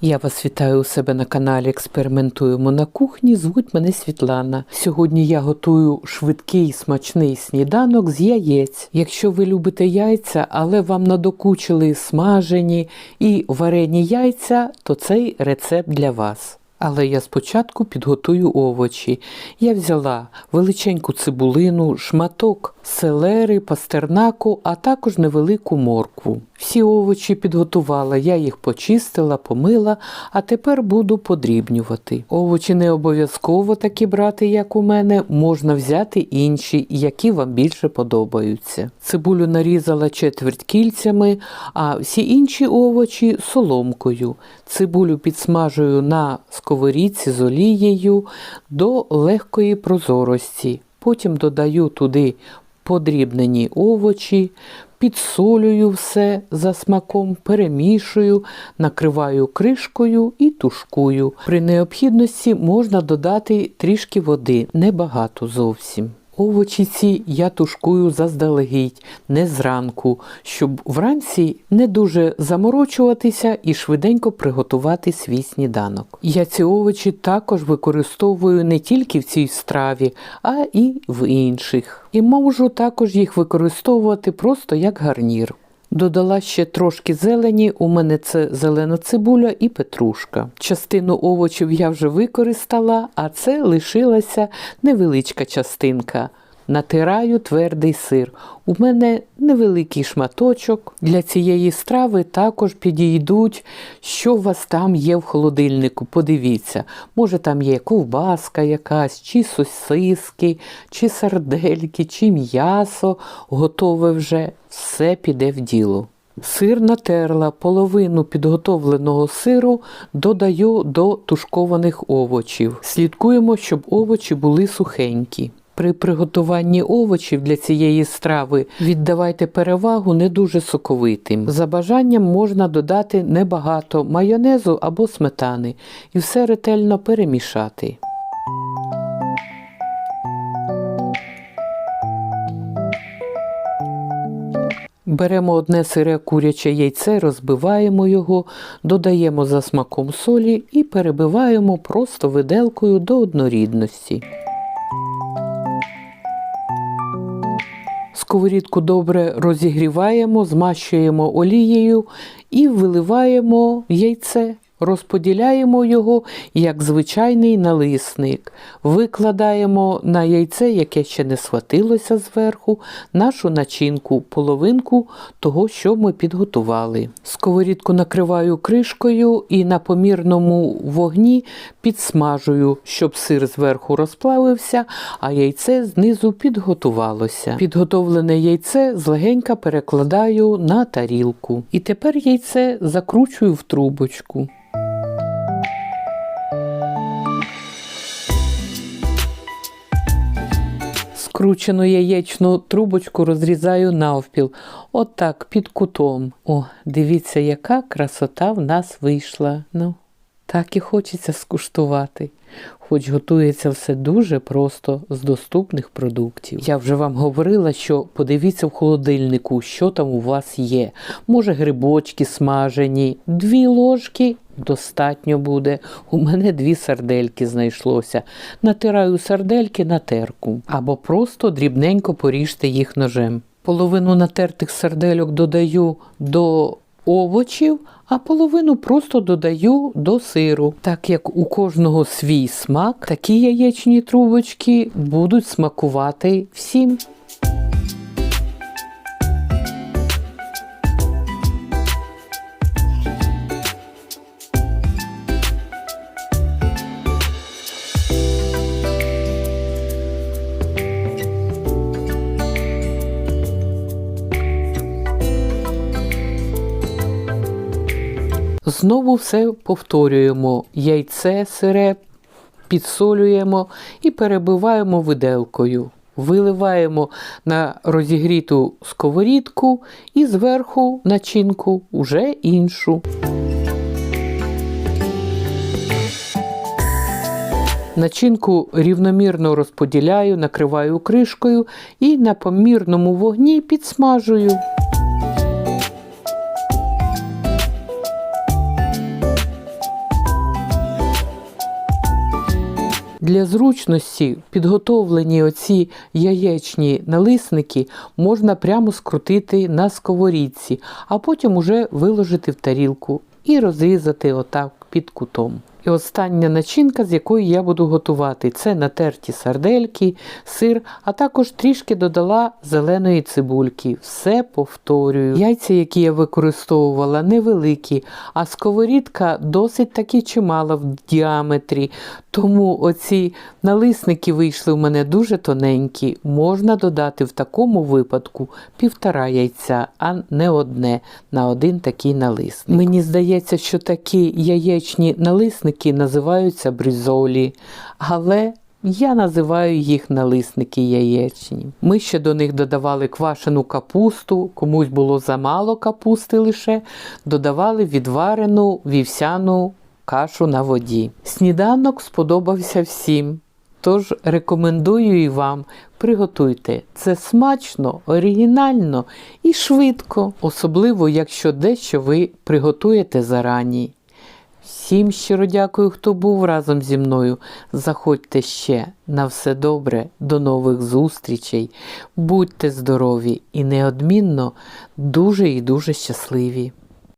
Я вас вітаю у себе на каналі Експериментуємо на кухні. Звуть мене Світлана. Сьогодні я готую швидкий смачний сніданок з яєць. Якщо ви любите яйця, але вам надокучили смажені і варені яйця, то цей рецепт для вас. Але я спочатку підготую овочі. Я взяла величеньку цибулину, шматок селери, пастернаку, а також невелику моркву. Всі овочі підготувала, я їх почистила, помила, а тепер буду подрібнювати. Овочі не обов'язково такі брати, як у мене, можна взяти інші, які вам більше подобаються. Цибулю нарізала четверть кільцями, а всі інші овочі соломкою. Цибулю підсмажую на сковорідці з олією до легкої прозорості. Потім додаю туди подрібнені овочі, підсолюю все за смаком, перемішую, накриваю кришкою і тушкую. При необхідності можна додати трішки води, небагато зовсім. Овочі ці я тушкую заздалегідь, не зранку, щоб вранці не дуже заморочуватися і швиденько приготувати свій сніданок. Я ці овочі також використовую не тільки в цій страві, а і в інших. І можу також їх використовувати просто як гарнір. Додала ще трошки зелені, у мене це зелена цибуля і петрушка. Частину овочів я вже використала, а це лишилася невеличка частинка. Натираю твердий сир. У мене невеликий шматочок. Для цієї страви також підійдуть, що у вас там є в холодильнику. Подивіться, може там є ковбаска якась, чи сосиски, чи сардельки, чи м'ясо готове вже. Все піде в діло. Сир натерла, половину підготовленого сиру додаю до тушкованих овочів. Слідкуємо, щоб овочі були сухенькі. При приготуванні овочів для цієї страви віддавайте перевагу не дуже соковитим. За бажанням можна додати небагато майонезу або сметани і все ретельно перемішати. Беремо одне сире куряче яйце, розбиваємо його, додаємо за смаком солі і перебиваємо просто виделкою до однорідності. Сковорідку добре розігріваємо, змащуємо олією і виливаємо яйце. Розподіляємо його як звичайний налисник. Викладаємо на яйце, яке ще не схватилося зверху, нашу начинку, половинку того, що ми підготували. Сковорідку накриваю кришкою і на помірному вогні підсмажую, щоб сир зверху розплавився, а яйце знизу підготувалося. Підготовлене яйце злегенька перекладаю на тарілку. І тепер яйце закручую в трубочку. Скручену яєчну трубочку розрізаю навпіл. Отак, під кутом. О, дивіться, яка красота в нас вийшла. Ну, так і хочеться скуштувати. Хоч готується все дуже просто з доступних продуктів. Я вже вам говорила, що подивіться в холодильнику, що там у вас є. Може, грибочки смажені, дві ложки достатньо буде. У мене дві сардельки знайшлося. Натираю сардельки на терку або просто дрібненько поріжте їх ножем. Половину натертих сардельок додаю до овочів, а половину просто додаю до сиру. Так як у кожного свій смак, такі яєчні трубочки будуть смакувати всім. Знову все повторюємо: яйце сире, підсолюємо і перебиваємо виделкою. Виливаємо на розігріту сковорідку і зверху начинку уже іншу. Начинку рівномірно розподіляю, накриваю кришкою і на помірному вогні підсмажую. Для зручності підготовлені оці яєчні налисники можна прямо скрутити на сковорідці, а потім уже виложити в тарілку і розрізати отак під кутом. І остання начинка, з якої я буду готувати, це натерті сардельки, сир, а також трішки додала зеленої цибульки. Все повторюю. Яйця, які я використовувала, невеликі, а сковорідка досить таки чимала в діаметрі. Тому оці налисники вийшли в мене дуже тоненькі. Можна додати в такому випадку півтора яйця, а не одне на один такий налисник. Мені здається, що такі яєчні налисники називаються бризолі, але я називаю їх налисники яєчні. Ми ще до них додавали квашену капусту, комусь було замало капусти лише, додавали відварену вівсяну кашу на воді. Сніданок сподобався всім. Тож рекомендую і вам приготуйте. Це смачно, оригінально і швидко, особливо якщо дещо ви приготуєте зарані. Всім щиро дякую, хто був разом зі мною. Заходьте ще на все добре, до нових зустрічей. Будьте здорові і неодмінно дуже і дуже щасливі.